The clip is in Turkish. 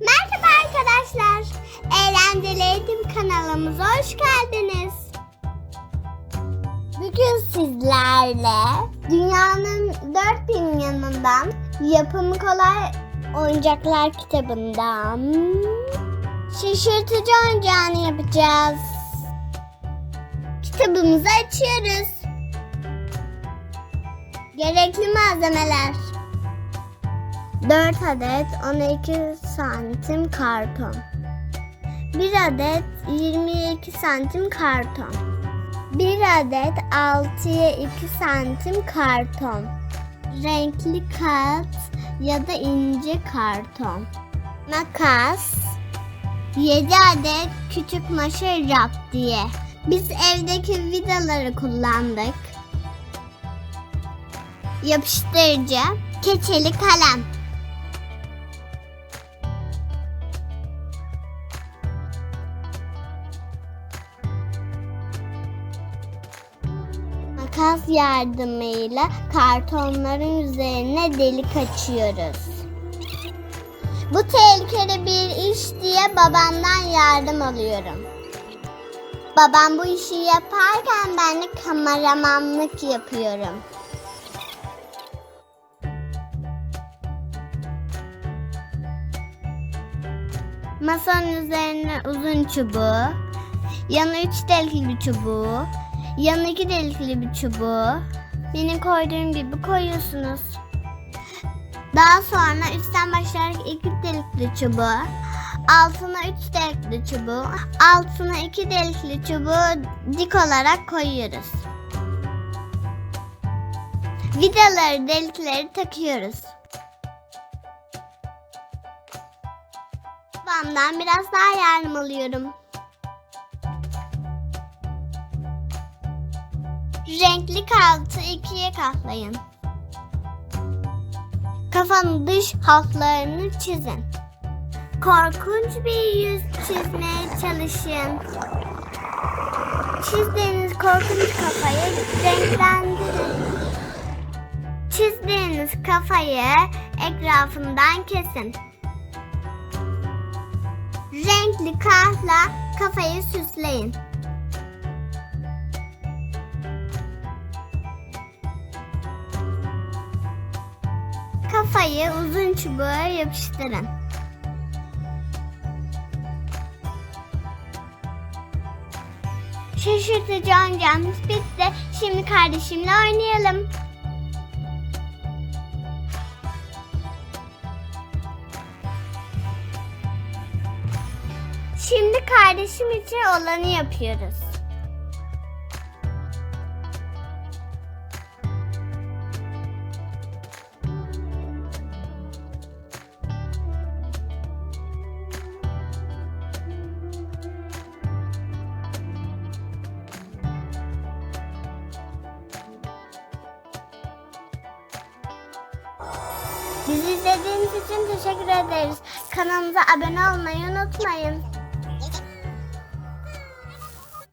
Merhaba arkadaşlar. Eğlenceli Eğitim kanalımıza hoş geldiniz. Bugün sizlerle dünyanın dört bin yanından yapımı kolay oyuncaklar kitabından şaşırtıcı oyuncağını yapacağız. Kitabımızı açıyoruz. Gerekli malzemeler 4 adet 12 santim karton 1 adet 22 santim karton 1 adet 6'ya 2 santim karton Renkli kağıt ya da ince karton Makas 7 adet küçük maşa rap diye. Biz evdeki vidaları kullandık. Yapıştırıcı, keçeli kalem. Makas yardımıyla kartonların üzerine delik açıyoruz. Bu tehlikeli bir iş diye babamdan yardım alıyorum. Babam bu işi yaparken ben de kameramanlık yapıyorum. Masanın üzerine uzun çubuğu, yanı üç delikli çubuğu, yanı iki delikli bir çubuğu, benim koyduğum gibi koyuyorsunuz. Daha sonra üstten başlayarak iki delikli çubuğu, altına üç delikli çubuğu, altına iki delikli çubuğu dik olarak koyuyoruz. Vidaları delikleri takıyoruz. Babamdan biraz daha yardım alıyorum. Renkli kağıtı ikiye katlayın. Kafanın dış hatlarını çizin. Korkunç bir yüz çizmeye çalışın. Çizdiğiniz korkunç kafayı renklendirin. Çizdiğiniz kafayı etrafından kesin. Renkli kağıtla kafayı süsleyin. Kafayı uzun çubuğa yapıştırın. Şaşırtıcı oyuncağımız bitti. Şimdi kardeşimle oynayalım. Şimdi kardeşim için olanı yapıyoruz. Bizi izlediğiniz için teşekkür ederiz. Kanalımıza abone olmayı unutmayın.